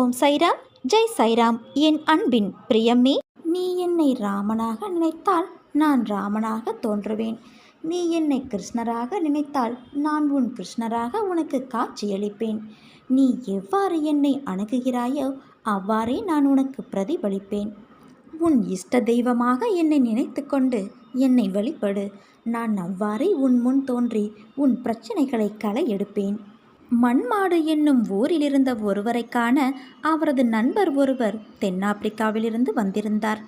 ஓம் சைராம் ஜெய் சைராம். என் அன்பின் பிரியமே நீ என்னை ராமனாக நினைத்தால் நான் ராமனாக தோன்றுவேன். நீ என்னை கிருஷ்ணராக நினைத்தால் நான் உன் கிருஷ்ணராக உனக்கு காட்சியளிப்பேன். நீ எவ்வாறு என்னை அணுகுகிறாயோ அவ்வாறே நான் உனக்கு பிரதிபலிப்பேன். உன் இஷ்ட தெய்வமாக என்னை நினைத்து கொண்டு என்னை வழிபடு. நான் அவ்வாறே உன் முன் தோன்றி உன் பிரச்சனைகளை களை எடுப்பேன். மண்மாடு என்னும் ஊரிலிருந்த ஒருவரை காண அவரது நண்பர் ஒருவர் தென்னாப்பிரிக்காவிலிருந்து வந்திருந்தார்.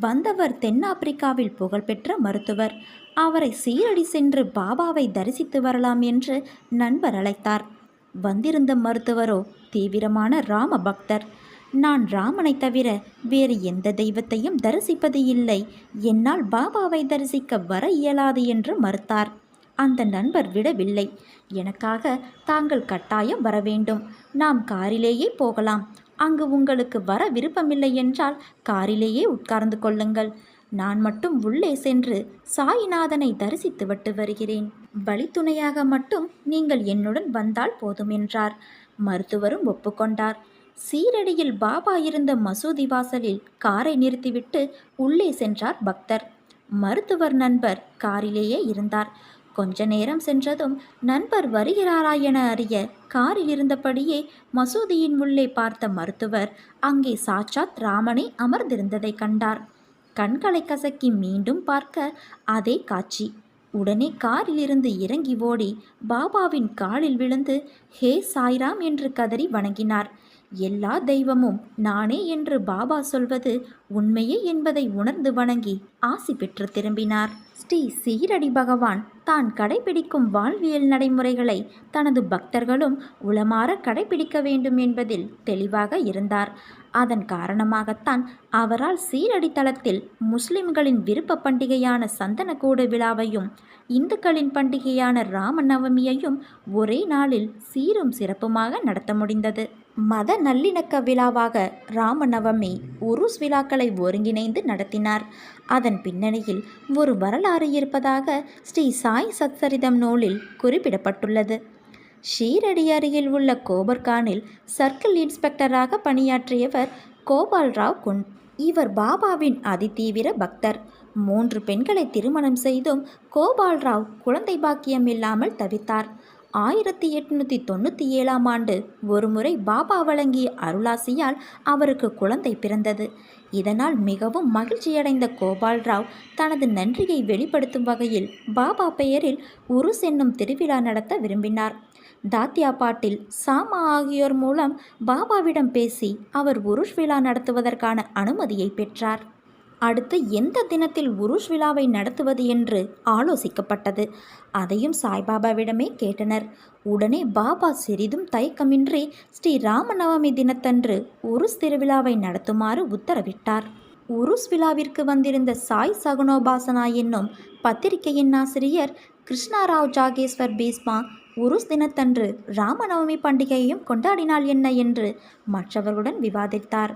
வந்தவர் தென்னாப்பிரிக்காவில் புகழ்பெற்ற மருத்துவர். அவரை சீரடி சென்று பாபாவை தரிசித்து வரலாம் என்று நண்பர் அழைத்தார். வந்திருந்த மருத்துவரோ தீவிரமான ராம பக்தர் நான் ராமனை தவிர வேறு எந்த தெய்வத்தையும் தரிசிப்பது இல்லை. என்னால் பாபாவை தரிசிக்க வர இயலாது என்று மறுத்தார். அந்த நண்பர் விடவில்லை. எனக்காக தாங்கள் கட்டாயம் வர வேண்டும் நாம் காரிலேயே போகலாம். அங்கு உங்களுக்கு வர விருப்பமில்லை என்றால் காரிலேயே உட்கார்ந்து கொள்ளுங்கள். நான் மட்டும் உள்ளே சென்று சாயிநாதனை தரிசித்து விட்டு வருகிறேன். வழித்துணையாக மட்டும் நீங்கள் என்னுடன் வந்தால் போதும் என்றார். மருத்துவரும் ஒப்புக்கொண்டார். சீரடியில் பாபா இருந்த மசூதி வாசலில் காரை நிறுத்திவிட்டு உள்ளே சென்றார் பக்தர். மருத்துவர் நண்பர் காரிலேயே இருந்தார். கொஞ்ச நேரம் சென்றதும் நண்பர் வருகிறாரா என அறிய காரில் இருந்தபடியே மசூதியின் உள்ளே பார்த்த மருத்துவர் அங்கே சாட்சாத் ராமனே அமர்ந்திருந்ததை கண்டார். கண்களை கசக்கி மீண்டும் பார்க்க அதே காட்சி. உடனே காரிலிருந்து இறங்கி ஓடி பாபாவின் காலில் விழுந்து ஹே சாய்ராம் என்று கதறி வணங்கினார். எல்லா தெய்வமும் நானே என்று பாபா சொல்வது உண்மையே என்பதை உணர்ந்து வணங்கி ஆசி பெற்று திரும்பினார். ஸ்ரீ சீரடி பகவான் தான் கடைபிடிக்கும் வாழ்வியல் நடைமுறைகளை தனது பக்தர்களும் உளமாற கடைபிடிக்க வேண்டும் என்பதில் தெளிவாக இருந்தார். அதன் காரணமாகத்தான் அவரால் சீரடி தளத்தில் முஸ்லிம்களின் விருப்ப பண்டிகையான சந்தனக்கூடு விழாவையும் இந்துக்களின் பண்டிகையான ராமநவமியையும் ஒரே நாளில் சீரும் சிறப்புமாக நடத்த முடிந்தது. மத நல்லிணக்க விழாவாக ராமநவமி உருஸ் விழாக்களை ஒருங்கிணைந்து நடத்தினார். அதன் பின்னணியில் ஒரு வரலாறு இருப்பதாக ஸ்ரீ சாய் சத்சரிதம் நூலில் குறிப்பிடப்பட்டுள்ளது. ஷீரடி அருகில் உள்ள கோபர்கானில் சர்க்கிள் இன்ஸ்பெக்டராக பணியாற்றியவர் கோபால் ராவ் குன் இவர் பாபாவின் அதிதீவிர பக்தர். மூன்று பெண்களை திருமணம் செய்தும் கோபால் ராவ் குழந்தை பாக்கியம் இல்லாமல் தவித்தார். ஆயிரத்தி எட்நூற்றி தொண்ணூற்றி ஏழாம் ஆண்டு ஒருமுறை பாபா வழங்கிய அருளாசியால் அவருக்கு குழந்தை பிறந்தது. இதனால் மிகவும் மகிழ்ச்சியடைந்த கோபால் ராவ் தனது நன்றியை வெளிப்படுத்தும் வகையில் பாபா பெயரில் உருஸ் என்னும் திருவிழா நடத்த விரும்பினார். தாத்தியா பாட்டில் சாமா ஆகியோர் மூலம் பாபாவிடம் பேசி அவர் உருஷ் விழா நடத்துவதற்கான அனுமதியை பெற்றார். அடுத்து எந்த தினத்தில் உருஷ் விழாவை நடத்துவது என்று ஆலோசிக்கப்பட்டது. அதையும் சாய்பாபாவிடமே கேட்டனர். உடனே பாபா சிறிதும் தயக்கமின்றி ஸ்ரீ ராமநவமி தினத்தன்று உருஸ் திருவிழாவை நடத்துமாறு உத்தரவிட்டார். உருஸ் விழாவிற்கு வந்திருந்த சாய் சகுனோபாசனா என்னும் பத்திரிகையின் ஆசிரியர் கிருஷ்ணாராவ் ஜாகேஸ்வர் பீஸ்மா உருஸ் தினத்தன்று ராமநவமி பண்டிகையையும் கொண்டாடினால் என்ன என்று மற்றவர்களுடன் விவாதித்தார்.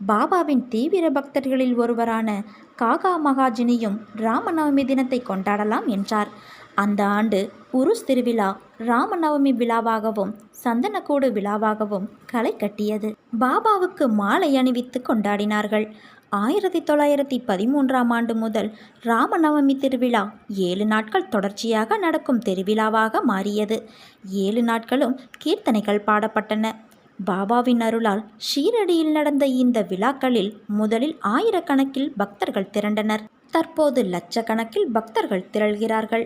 பாபாவின் தீவிர பக்தர்களில் ஒருவரான காகா மகாஜினியும் ராமநவமி தினத்தை கொண்டாடலாம் என்றார். அந்த ஆண்டு உருஸ் திருவிழா ராமநவமி விழாவாகவும் சந்தனக்கூடு விழாவாகவும் களை கட்டியது. பாபாவுக்கு மாலை அணிவித்து கொண்டாடினார்கள். ஆயிரத்தி தொள்ளாயிரத்தி பதிமூன்றாம் ஆண்டு முதல் ராமநவமி திருவிழா ஏழு நாட்கள் தொடர்ச்சியாக நடக்கும் திருவிழாவாக மாறியது. ஏழு நாட்களும் கீர்த்தனைகள் பாடப்பட்டன. பாபாவின் அருளால் ஷீரடியில் நடந்த இந்த விழாக்களில் முதலில் ஆயிரக்கணக்கில் பக்தர்கள் திரண்டனர். தற்போது லட்சக்கணக்கில் பக்தர்கள் திரள்கிறார்கள்.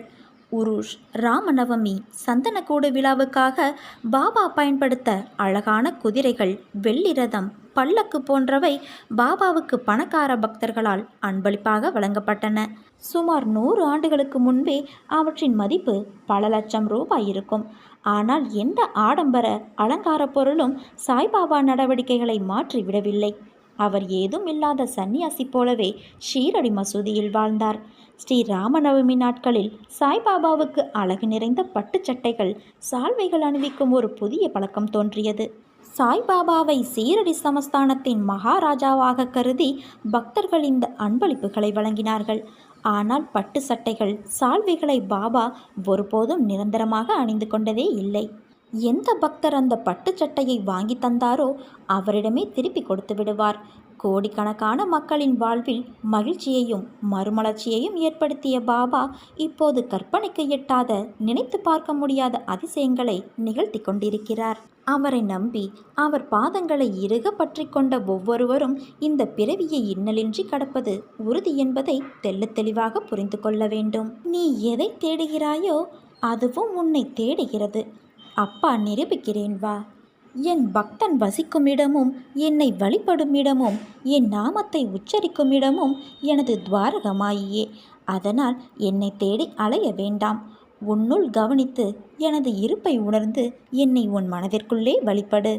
உருஷ் ராமநவமி சந்தனக்கூடு விழாவுக்காக பாபா பயன்படுத்த அழகான குதிரைகள் வெள்ளி ரதம் பல்லக்கு போன்றவை பாபாவுக்கு பணக்கார பக்தர்களால் அன்பளிப்பாக வழங்கப்பட்டன. சுமார் நூறு ஆண்டுகளுக்கு முன்பே அவற்றின் மதிப்பு பல லட்சம் ரூபாய் இருக்கும். ஆனால் எந்த ஆடம்பர அலங்கார பொருளும் சாய்பாபா நடவடிக்கைகளை மாற்றிவிடவில்லை அவர் ஏதும் இல்லாத சந்நியாசி போலவே ஷீரடி மசூதியில் வாழ்ந்தார். ஸ்ரீ ராமநவமி நாட்களில் சாய்பாபாவுக்கு அழகு நிறைந்த பட்டுச்சட்டைகள் சால்வைகள் அணிவிக்கும் ஒரு புதிய பழக்கம் தோன்றியது. சாய்பாபாவை சீரடி சமஸ்தானத்தின் மகாராஜாவாக கருதி பக்தர்கள் இந்த அன்பளிப்புகளை வழங்கினார்கள். ஆனால் பட்டு சட்டைகள் சால்வைகளை பாபா ஒருபோதும் நிரந்தரமாக அணிந்து கொண்டதே இல்லை. எந்த பக்தர் அந்த பட்டு சட்டையை வாங்கி தந்தாரோ அவரிடமே திருப்பி கொடுத்து விடுவார். கோடிக்கணக்கான மக்களின் வாழ்வில் மகிழ்ச்சியையும் மறுமலர்ச்சியையும் ஏற்படுத்திய பாபா இப்போது கற்பனைக்கு எட்டாத நினைத்து பார்க்க முடியாத அதிசயங்களை நிகழ்த்தி கொண்டிருக்கிறார். அவரை நம்பி அவர் பாதங்களை இறுக பற்றி கொண்ட ஒவ்வொருவரும் இந்த பிறவியை இன்னலின்றி கடப்பது உறுதி என்பதை தெல்ல தெளிவாக புரிந்து கொள்ள வேண்டும். நீ எதை தேடுகிறாயோ அதுவும் உன்னை தேடுகிறது. அப்பா நிரூபிக்கிறேன் வா. என் பக்தன் வசிக்கும் இடமும் என்னை வழிபடும் இடமும் என் நாமத்தை உச்சரிக்கும் இடமும் எனது துவாரகமாயியே. அதனால் என்னை தேடி அலைய வேண்டாம். உன்னுள் கவனித்து எனது இருப்பை உணர்ந்து என்னை உன் மனதிற்குள்ளே வழிபடு.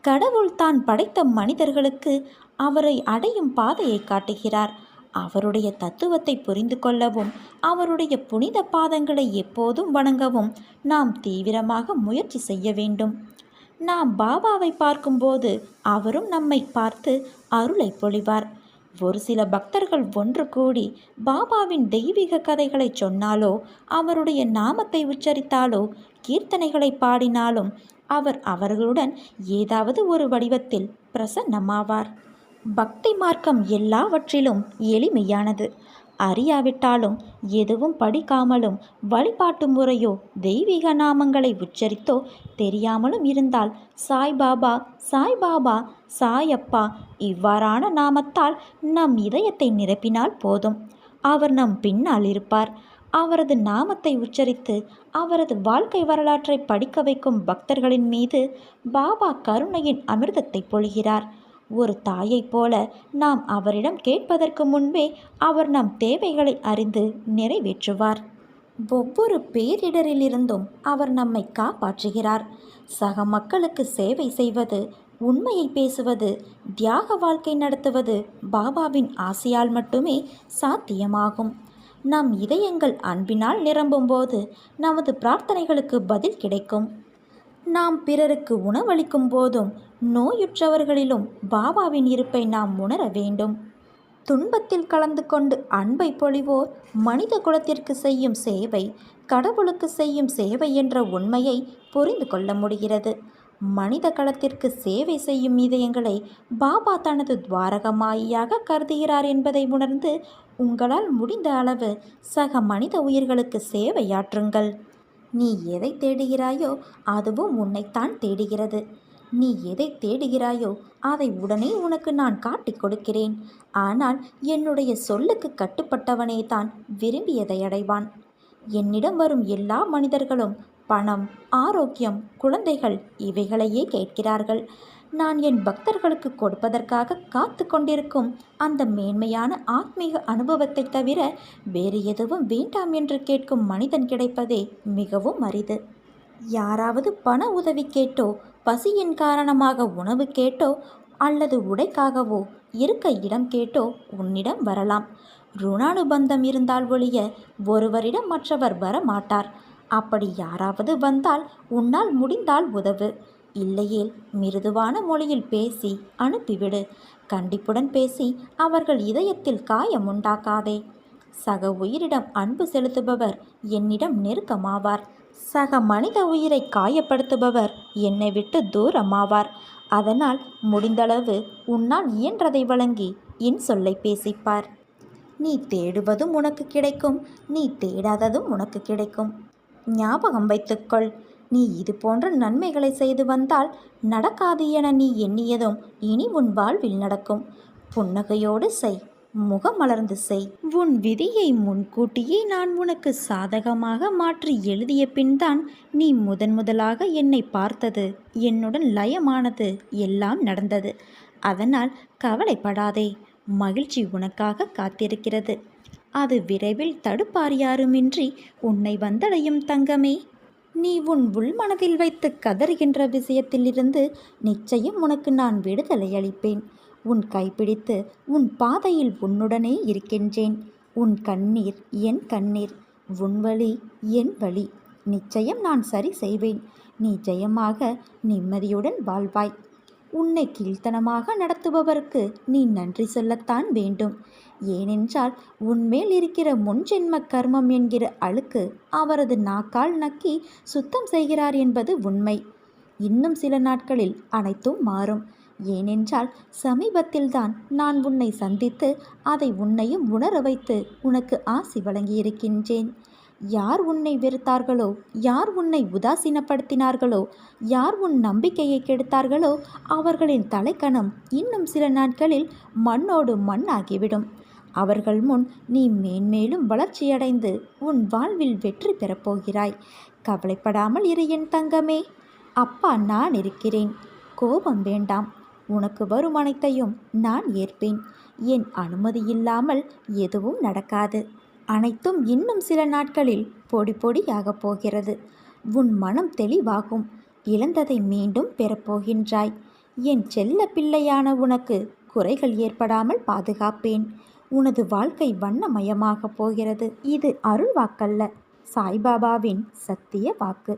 கடவுள் தான் படைத்த மனிதர்களுக்கு அவரை அடையும் பாதையை காட்டுகிறார். அவருடைய தத்துவத்தை புரிந்து கொள்ளவும் அவருடைய புனித பாதங்களை எப்போதும் வணங்கவும் நாம் தீவிரமாக முயற்சி செய்ய வேண்டும். நாம் பாபாவை பார்க்கும்போது அவரும் நம்மை பார்த்து அருளை பொழிவார். ஒரு சில பக்தர்கள் ஒன்று கூடி பாபாவின் தெய்வீக கதைகளை சொன்னாலோ அவருடைய நாமத்தை உச்சரித்தாலோ கீர்த்தனைகளை பாடினாலும் அவர் அவர்களுடன் ஏதாவது ஒரு வடிவத்தில் பிரசன்னமாவார். பக்தி மார்க்கம் எல்லாவற்றிலும் எளிமையானது. அறியாவிட்டாலும் எதுவும் படிக்காமலும் வழிபாட்டு முறையோ தெய்வீக நாமங்களை உச்சரித்தோ தெரியாமலும் இருந்தால் சாய்பாபா சாய்பாபா சாயப்பா இவ்வாறான நாமத்தால் நம் இதயத்தை நிரப்பினால் போதும். அவர் நம் பின்னால் இருப்பார். அவரது நாமத்தை உச்சரித்து அவரது வாழ்க்கை வரலாற்றை படிக்க வைக்கும் பக்தர்களின் மீது பாபா கருணையின் அமிர்தத்தை பொழிகிறார். ஒரு தாயைப் போல நாம் அவரிடம் கேட்பதற்கு முன்பே அவர் நம் தேவைகளை அறிந்து நிறைவேற்றுவார். ஒவ்வொரு பேரிடரிலிருந்தும் அவர் நம்மை காப்பாற்றுகிறார். சக மக்களுக்கு சேவை செய்வது உண்மையை பேசுவது தியாக வாழ்க்கை நடத்துவது பாபாவின் ஆசையால் மட்டுமே சாத்தியமாகும். நம் இதயங்கள் அன்பினால் நிரம்பும்போது நமது பிரார்த்தனைகளுக்கு பதில் கிடைக்கும். நாம் பிறருக்கு உணவளிக்கும் போதும் நோயுற்றவர்களிலும் பாபாவின் இருப்பை நாம் உணர வேண்டும். துன்பத்தில் கலந்து கொண்டு அன்பை பொழிவோர் மனித குலத்திற்கு செய்யும் சேவை கடவுளுக்கு செய்யும் சேவை என்ற உண்மையை புரிந்து கொள்ள முடிகிறது. மனித களத்திற்கு சேவை செய்யும் இதயங்களை பாபா தனது துவாரகமாயியாக கருதுகிறார் என்பதை உணர்ந்து உங்களால் முடிந்த அளவு சக மனித உயிர்களுக்கு சேவையாற்றுங்கள். நீ எதை தேடுகிறாயோ அதுவும் உன்னைத்தான் தேடுகிறது. நீ எதை தேடுகிறாயோ அதை உடனே உனக்கு நான் காட்டிக் கொடுக்கிறேன். ஆனால் என்னுடைய சொல்லுக்கு கட்டுப்பட்டவனே தான் விரும்பியதை அடைவான். என்னிடம் வரும் எல்லா மனிதர்களும் பணம் ஆரோக்கியம் குழந்தைகள் இவைகளையே கேட்கிறார்கள். நான் என் பக்தர்களுக்கு கொடுப்பதற்காக காத்து கொண்டிருக்கும் அந்த மேன்மையான ஆத்மீக அனுபவத்தை தவிர வேறு எதுவும் வேண்டாம் என்று கேட்கும் மனிதன் கிடைப்பதே மிகவும் அரிது. யாராவது பண உதவி கேட்டோ பசியின் காரணமாக உணவு கேட்டோ அல்லது உடைக்காகவோ இருக்க இடம் கேட்டோ உன்னிடம் வரலாம். ருணானுபந்தம் இருந்தால் ஒழிய ஒருவரிடம் மற்றவர் வர மாட்டார் அப்படி யாராவது வந்தால் உன்னால் முடிந்தால் உதவு. இல்லையேல் மிருதுவான மொழியில் பேசி அனுப்பிவிடு. கண்டிப்புடன் பேசி அவர்கள் இதயத்தில் காயம் உண்டாக்காதே. சக உயிரிடம் அன்பு செலுத்துபவர் என்னிடம் நெருக்கமாவார். சக மனித உயிரை காயப்படுத்துபவர் என்னை விட்டு தூரமாவார். அதனால் முடிந்தளவு உன்னால் இயன்றதை வழங்கி என் சொல்லை பேசிப்பார். நீ தேடுவதும் உனக்கு கிடைக்கும் நீ தேடாததும் உனக்கு கிடைக்கும். ஞாபகம் வைத்துக்கொள் நீ இது போன்ற நன்மைகளை செய்து வந்தால் நடக்காது என நீ எண்ணியதும் இனி உன் வாழ்வில் நடக்கும். புன்னகையோடு செய் முகம் மலர்ந்து செய். உன் விதியை முன்கூட்டியே நான் உனக்கு சாதகமாக மாற்றி எழுதிய பின்தான் நீ முதன் முதலாக என்னை பார்த்தது. என்னுடன் லயமானது எல்லாம் நடந்தது. அதனால் கவலைப்படாதே மகிழ்ச்சி உனக்காக காத்திருக்கிறது. அது விரைவில் தடுப்பார் யாருமின்றி உன்னை வந்தடையும் தங்கமே. நீ உன் உள்மனதில் வைத்து கதறுகின்ற விஷயத்திலிருந்து நிச்சயம் உனக்கு நான் விடுதலை அளிப்பேன். உன் கைப்பிடித்து உன் பாதையில் உன்னுடனே இருக்கின்றேன். உன் கண்ணீர் என் கண்ணீர் உன் வழி என் வழி. நிச்சயம் நான் சரி செய்வேன். நீ ஜெயமாக நிம்மதியுடன் வாழ்வாய். உன்னை கீழ்த்தனமாக நடத்துபவருக்கு நீ நன்றி சொல்லத்தான் வேண்டும். ஏனென்றால் உன்மேல் இருக்கிற முன்ஜென்ம கர்மம் என்கிற அழுக்கு அவரது நாக்கால் நக்கி சுத்தம் செய்கிறார் என்பது உண்மை. இன்னும் சில நாட்களில் அனைத்தும் மாறும். ஏனென்றால் சமீபத்தில்தான் நான் உன்னை சந்தித்து அதை உன்னையும் உணர வைத்து உனக்கு ஆசி வழங்கியிருக்கின்றேன். யார் உன்னை வெறுத்தார்களோ? யார் உன்னை உதாசீனப்படுத்தினார்களோ? யார் உன் நம்பிக்கையை கெடுத்தார்களோ? அவர்களின் தலைக்கணம் இன்னும் சில நாட்களில் மண்ணோடு மண்ணாகிவிடும். அவர்கள் முன் நீ மேன்மேலும் வளர்ச்சியடைந்து உன் வாழ்வில் வெற்றி பெறப்போகிறாய் கவலைப்படாமல் இரு என் தங்கமே. அப்பா நான் இருக்கிறேன். கோபம் வேண்டாம். உனக்கு வரும் அனைத்தையும் நான் ஏற்பேன். என் அனுமதி இல்லாமல் எதுவும் நடக்காது. அனைத்தும் இன்னும் சில நாட்களில் பொடி பொடியாகப் போகிறது. உன் மனம் தெளிவாகும். இழந்ததை மீண்டும் பெறப்போகின்றாய் என் செல்ல பிள்ளையான உனக்கு குறைகள் ஏற்படாமல் பாதுகாப்பேன். உனது வாழ்க்கை வண்ணமயமாகப் போகிறது. இது அருள் வாக்கல்ல. சாய்பாபாவின் சத்திய வாக்கு.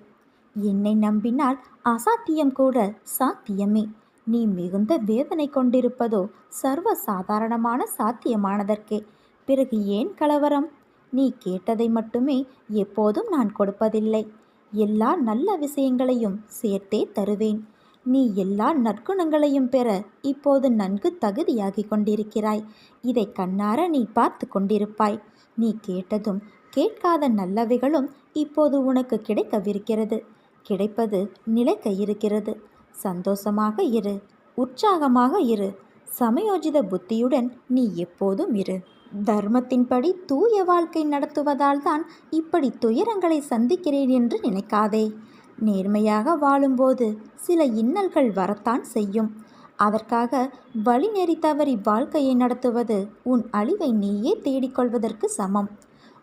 என்னை நம்பினால் அசாத்தியம் கூட சாத்தியமே. நீ மிகுந்த வேதனை கொண்டிருப்பதோ சர்வ சாதாரணமான சாத்தியமானதற்கே. பிறகு ஏன் கலவரம்? நீ கேட்டதை மட்டுமே எப்போதும் நான் கொடுப்பதில்லை. எல்லா நல்ல விஷயங்களையும் சேர்த்தே தருவேன். நீ எல்லா நற்குணங்களையும் பெற இப்போது நன்கு தகுதியாகிக் கொண்டிருக்கிறாய். இதை கண்ணார நீ பார்த்து கொண்டிருப்பாய். நீ கேட்டதும் கேட்காத நல்லவைகளும் இப்போது உனக்கு கிடைக்கவிருக்கிறது. கிடைப்பது நிலைக்க இருக்கிறது. சந்தோஷமாக இரு. உற்சாகமாக இரு. சமயோஜித புத்தியுடன் நீ எப்போதும் இரு. தர்மத்தின்படி தூய வாழ்க்கை நடத்துவதால் தான் இப்படி துயரங்களை சந்திக்கிறேன் என்று நினைக்காதே. நேர்மையாக வாழும்போது சில இன்னல்கள் வரத்தான் செய்யும். அதற்காக வழிநெறி தவறி வாழ்க்கையை நடத்துவது உன் அழிவை நீயே தேடிக்கொள்வதற்கு சமம்.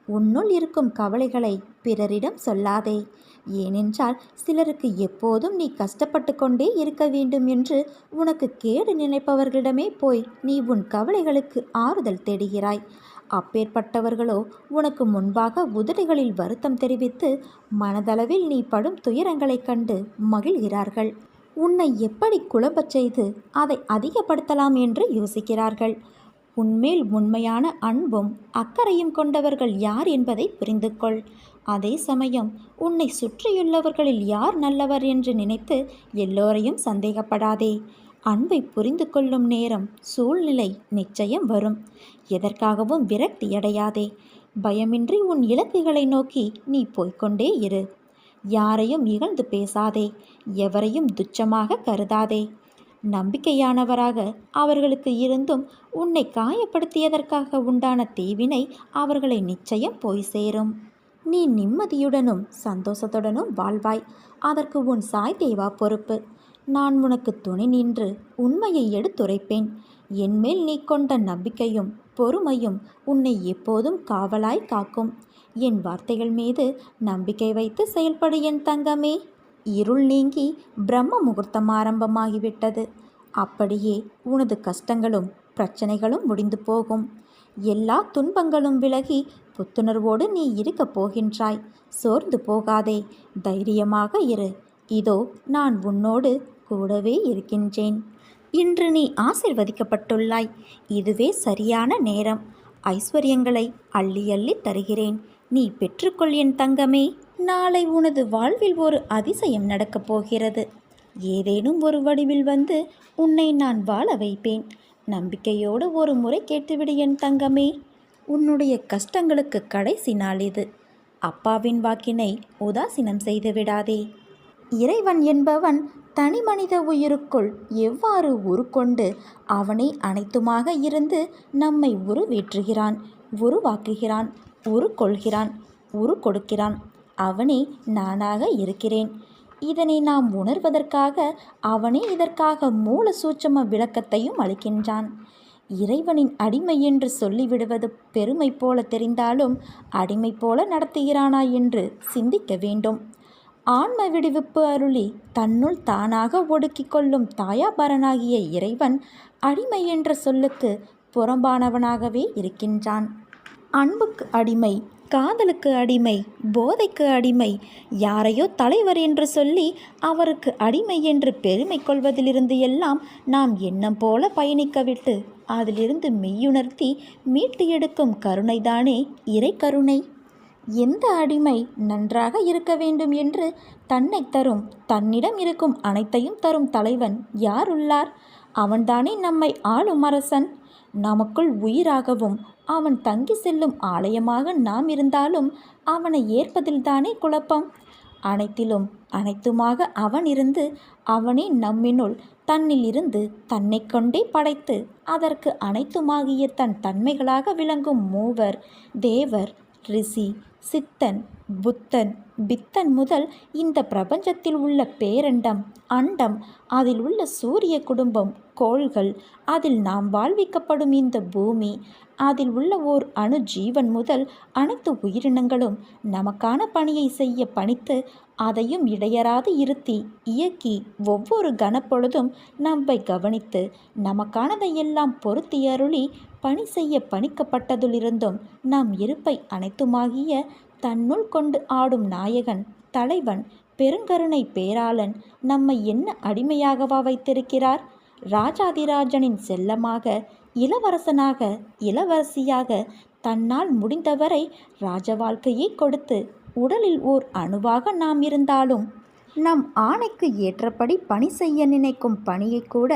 உன்னுள் இருக்கும் கவலைகளை பிறரிடம் சொல்லாதே. ஏனென்றால் சிலருக்கு எப்போதும் நீ கஷ்டப்பட்டு கொண்டே இருக்க வேண்டும் என்று உனக்கு கேடு நினைப்பவர்களிடமே போய் நீ உன் கவலைகளுக்கு ஆறுதல் தேடுகிறாய். அப்பேற்பட்டவர்களோ உனக்கு முன்பாக உதடுகளில் வருத்தம் தெரிவித்து மனதளவில் நீ படும் துயரங்களைக் கண்டு மகிழ்கிறார்கள். உன்னை எப்படி குழம்பச் செய்து அதை அதிகப்படுத்தலாம் என்று யோசிக்கிறார்கள். உன்மேல் உண்மையான அன்பும் அக்கறையும் கொண்டவர்கள் யார் என்பதை புரிந்து கொள் அதே சமயம் உன்னை சுற்றியுள்ளவர்களில் யார் நல்லவர் என்று நினைத்து எல்லோரையும் சந்தேகப்படாதே. அன்பை புரிந்து கொள்ளும் நேரம் சூழ்நிலை நிச்சயம் வரும். எதற்காகவும் விரக்தியடையாதே பயமின்றி உன் இலக்குகளை நோக்கி நீ போய்க்கொண்டே இரு. யாரையும் இகழ்ந்து பேசாதே. எவரையும் துச்சமாக கருதாதே. நம்பிக்கையானவராக அவர்களுக்கு இருந்தும் உன்னை காயப்படுத்தியதற்காக உண்டான தீவினை அவர்களை நிச்சயம் போய் சேரும். நீ நிம்மதியுடனும் சந்தோஷத்துடனும் வாழ்வாய். அதற்கு உன் சாய் தேவா பொறுப்பு. நான் உனக்கு துணை நின்று உண்மையை எடுத்துரைப்பேன். என்மேல் நீ கொண்ட நம்பிக்கையும் பொறுமையும் உன்னை எப்போதும் காவலாய் காக்கும். என் வார்த்தைகள் மீது நம்பிக்கை வைத்து செயல்படு என் தங்கமே. இருள் நீங்கி பிரம்ம முகூர்த்தம் ஆரம்பமாகிவிட்டது. அப்படியே உனது கஷ்டங்களும் பிரச்சனைகளும் முடிந்து போகும். எல்லா துன்பங்களும் விலகி புத்துணர்வோடு நீ இருக்கப் போகின்றாய். சோர்ந்து போகாதே. தைரியமாக இரு. இதோ நான் உன்னோடு கூடவே இருக்கின்றேன். இன்று நீ ஆசிர்வதிக்கப்பட்டுள்ளாய். இதுவே சரியான நேரம். ஐஸ்வர்யங்களை அள்ளி அள்ளி தருகிறேன். நீ பெற்றுக்கொள் என் தங்கமே. நாளை உனது வாழ்வில் ஒரு அதிசயம் நடக்கப் போகிறது. ஏதேனும் ஒரு வடிவில் வந்து உன்னை நான் வாழ வைப்பேன். நம்பிக்கையோடு ஒரு முறை கேட்டுவிடு என் தங்கமே. உன்னுடைய கஷ்டங்களுக்கு கடைசி நாள் இது. அப்பாவின் வாக்கினை உதாசீனம் செய்து விடாதே. இறைவன் என்பவன் தனி மனித உயிருக்குள் எவ்வாறு உருக்கொண்டு அவனே அனைத்துமாக இருந்து நம்மை உருவேற்றுகிறான் உருவாக்குகிறான் உருக்கொள்கிறான் உரு கொடுக்கிறான் அவனே நானாக இருக்கிறேன். இதனை நாம் உணர்வதற்காக அவனே இதற்காக மூல சூட்சம விளக்கத்தையும் அளிக்கின்றான். இறைவனின் அடிமை என்று சொல்லிவிடுவது பெருமை போல தெரிந்தாலும் அடிமை போல நடத்துகிறானா என்று சிந்திக்க வேண்டும். ஆன்ம விடுவிப்பு அருளி தன்னுள் தானாக ஒடுக்கிக் கொள்ளும் தாயாபரனாகிய இறைவன் அடிமை என்ற சொல்லுக்கு புறம்பானவனாகவே இருக்கின்றான். அன்புக்கு அடிமை காதலுக்கு அடிமை போதைக்கு அடிமை யாரையோ தலைவர் என்று சொல்லி அவருக்கு அடிமை என்று பெருமை கொள்வதிலிருந்து எல்லாம் நாம் எண்ணம் போல பயணிக்க விட்டு அதிலிருந்து மெய்யுணர்த்தி மீட்டு எடுக்கும் கருணைதானே இறை கருணை. எந்த அடிமை நன்றாக இருக்க வேண்டும் என்று தன்னை தரும் தன்னிடம் இருக்கும் அனைத்தையும் தரும் தலைவன் யார் உள்ளார்? அவன்தானே நம்மை ஆளும் அரசன். நமக்குள் உயிராகவும் அவன் தங்கி செல்லும் ஆலயமாக நாம் இருந்தாலும் அவனை ஏற்பதில்தானே குழப்பம். அனைத்திலும் அனைத்துமாக அவன் இருந்து அவனே நம்மினுள் தன்னில் இருந்து தன்னை கொண்டே படைத்து அதற்கு அனைத்துமாகிய தன் தன்மைகளாக விளங்கும் மூவர் தேவர் ரிஷி சித்தன் புத்தன் பித்தன் முதல் இந்த பிரபஞ்சத்தில் உள்ள பேரண்டம் அண்டம் அதில் உள்ள சூரிய குடும்பம் கோள்கள் அதில் நாம் வாழ்விக்கப்படும் இந்த பூமி அதில் உள்ள ஓர் அணு ஜீவன் முதல் அனைத்து உயிரினங்களும் நமக்கான பணியை செய்ய பணித்து அதையும் இடையறாது இருத்தி இயக்கி ஒவ்வொரு கணப்பொழுதும் நம்மை கவனித்து நமக்கானதையெல்லாம் பொருத்தி அருளி பணி செய்ய பணிக்கப்பட்டதிலிருந்தும் நம் இருப்பை அனைத்துமாகிய தன்னுள் கொண்டு ஆடும் நாயகன் தலைவன் பெருங்கருணை பேராளன் நம்மை என்ன அடிமையாகவா வைத்திருக்கிறார்? ராஜாதிராஜனின் செல்லமாக இளவரசனாக இளவரசியாக தன்னால் முடிந்தவரை ராஜ வாழ்க்கையை கொடுத்து உடலில் ஓர் அணுவாக நாம் இருந்தாலும் நம் ஆணைக்கு ஏற்றபடி பணி செய்ய நினைக்கும் பணியை கூட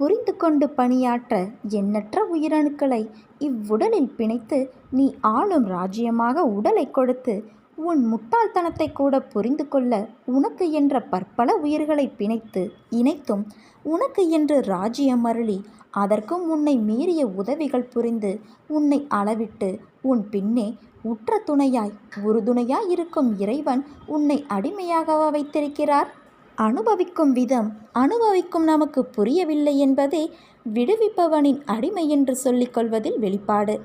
புரிந்து கொண்டு பணியாற்ற எண்ணற்ற உயிரணுக்களை இவ்வுடலில் பிணைத்து நீ ஆளும் ராஜ்யமாக உடலை கொடுத்து உன் முட்டாள்தனத்தை கூட புரிந்து கொள்ள உனக்கு என்ற பற்பல உயிர்களை பிணைத்து இணைத்தும் உனக்கு என்று ராஜ்யம் அருளி அதற்கும் உன்னை மீறிய உதவிகள் புரிந்து உன்னை அளவிட்டு உன் பின்னே உற்ற துணையாய் உறுதுணையாய் இருக்கும் இறைவன் உன்னை அடிமையாகவா வைத்திருக்கிறார்? அனுபவிக்கும் விதம் அனுபவிக்கும் நமக்கு புரியவில்லை என்பதே விடுவிப்பவனின் அடிமை என்று சொல்லிக் கொள்வதில் வெளிப்பாடு.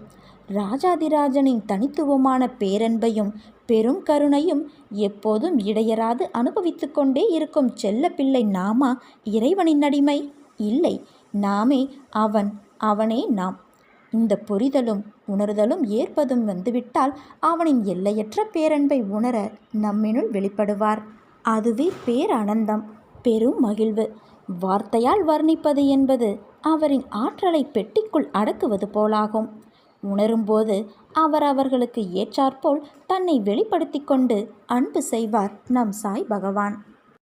ராஜாதிராஜனின் தனித்துவமான பேரன்பையும் பெரும் கருணையும் எப்போதும் இடையராது அனுபவித்து கொண்டே இருக்கும் செல்லப்பிள்ளை நாமா இறைவனின் அடிமை? இல்லை நாமே அவன் அவனே நாம். இந்த புரிதலும் உணர்தலும் ஏற்பதும் வந்துவிட்டால் அவனின் எல்லையற்ற பேரன்பை உணர நம்மினுள் வெளிப்படுவார். அதுவே பேரானந்தம் பெரும் மகிழ்வு. வார்த்தையால் வர்ணிப்பது என்பது அவரின் ஆற்றலை பெட்டிக்குள் அடக்குவது போலாகும். உணரும்போது அவர் அவர்களுக்கு ஏற்றாற்போல் தன்னை வெளிப்படுத்தி கொண்டு அன்பு செய்வார் நம் சாய் பகவான்.